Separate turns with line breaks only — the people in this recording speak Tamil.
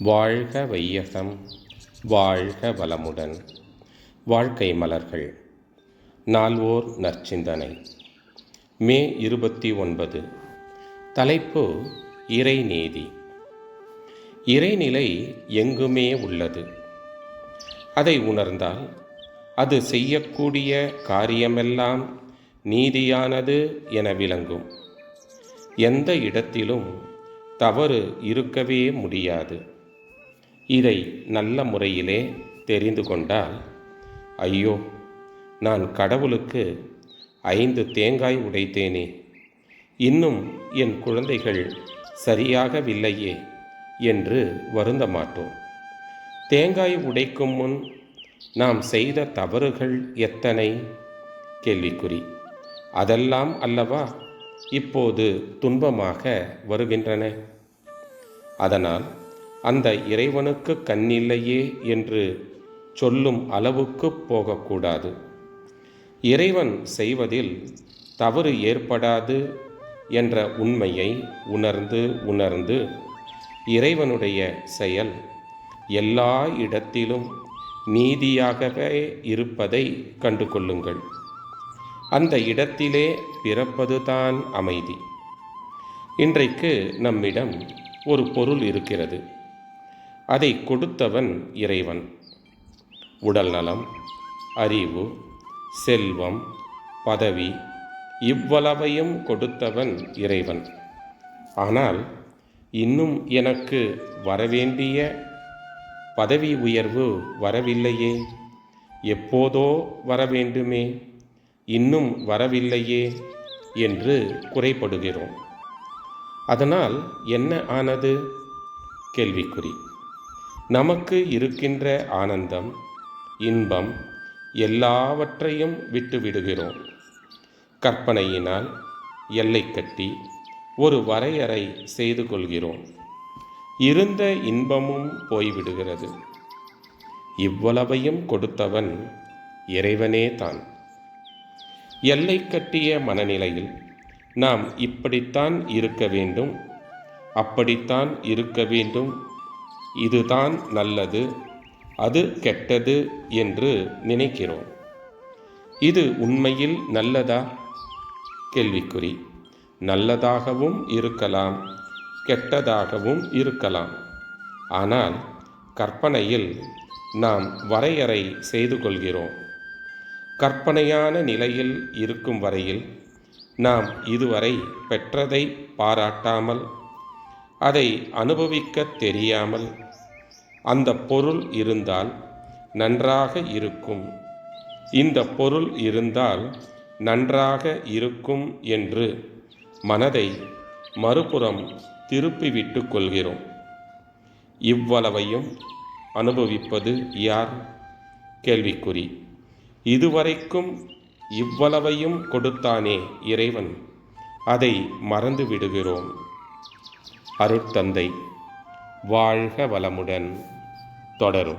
வாழ்க வையகம் வாழ்க வளமுடன். வாழ்க்கை மலர்கள். நால்வோர் நற்சிந்தனை. மே இருபத்தி ஒன்பது. தலைப்பு இறைநீதி இறைநிலை எங்குமே உள்ளது. அதை உணர்ந்தால் அது செய்யக்கூடிய காரியமெல்லாம் நீதியானது என விளங்கும். எந்த இடத்திலும் தவறு இருக்கவே முடியாது. இதை நல்ல முறையிலே தெரிந்து கொண்டால் ஐயோ நான் கடவுளுக்கு ஐந்து தேங்காய் உடைத்தேனே. இன்னும் என் குழந்தைகள் சரியாகவில்லையே என்று வருந்த மாட்டோம். தேங்காய் உடைக்கும் முன் நாம் செய்த தவறுகள் எத்தனை? கேள்விக்குறி. அதெல்லாம் அல்லவா இப்போது துன்பமாக வருகின்றன? அதனால் அந்த இறைவனுக்கு கண்ணில்லையே என்று சொல்லும் அளவுக்கு போகக்கூடாது. இறைவன் செய்வதில் தவறு ஏற்படாது என்ற உண்மையை உணர்ந்து உணர்ந்து இறைவனுடைய செயல் எல்லா இடத்திலும் நீதியாகவே இருப்பதை கண்டு கொள்ளுங்கள் அந்த இடத்திலே பிறப்பதுதான் அமைதி. இன்றைக்கு நம்மிடம் ஒரு பொருள் இருக்கிறது. அதை கொடுத்தவன் இறைவன். உடல் நலம் அறிவு செல்வம் பதவி இவ்வளவையும் கொடுத்தவன் இறைவன். ஆனால் இன்னும் எனக்கு வரவேண்டிய பதவி உயர்வு வரவில்லையே? எப்போதோ வரவேண்டுமே? இன்னும் வரவில்லையே? என்று குறைப்படுகிறோம் அதனால் என்ன ஆனது? கேள்விக்குறி. நமக்கு இருக்கின்ற ஆனந்தம் இன்பம் எல்லாவற்றையும் விட்டுவிடுகிறோம். கற்பனையினால் எல்லை கட்டி ஒரு வரையறை செய்து கொள்கிறோம். இருந்த இன்பமும் போய்விடுகிறது. இவ்வளவையும் கொடுத்தவன் இறைவனே தான். எல்லை கட்டிய மனநிலையில் நாம் இப்படித்தான் இருக்க வேண்டும் அப்படித்தான் இருக்க வேண்டும் இதுதான் நல்லது அது கெட்டது என்று நினைக்கிறோம். இது உண்மையில் நல்லதா? கேள்விக்குறி. நல்லதாகவும் இருக்கலாம் கெட்டதாகவும் இருக்கலாம். ஆனால் கற்பனையில் நாம் வரையறை செய்து கொள்கிறோம். கற்பனையான நிலையில் இருக்கும் வரையில் நாம் இதுவரை பெற்றதை பாராட்டாமல் அதை அனுபவிக்க தெரியாமல் அந்த பொருள் இருந்தால் நன்றாக இருக்கும். இந்த பொருள் இருந்தால் நன்றாக இருக்கும் என்று மனதை மறுபுறம் திருப்பிவிட்டு கொள்கிறோம். இவ்வளவையும் அனுபவிப்பது யார்? கேள்விக்குறி. இதுவரைக்கும் இவ்வளவையும் கொடுத்தானே இறைவன். அதை மறந்து விடுகிறோம் அருட்தந்தை வாழ்க வளமுடன். தொடரும்.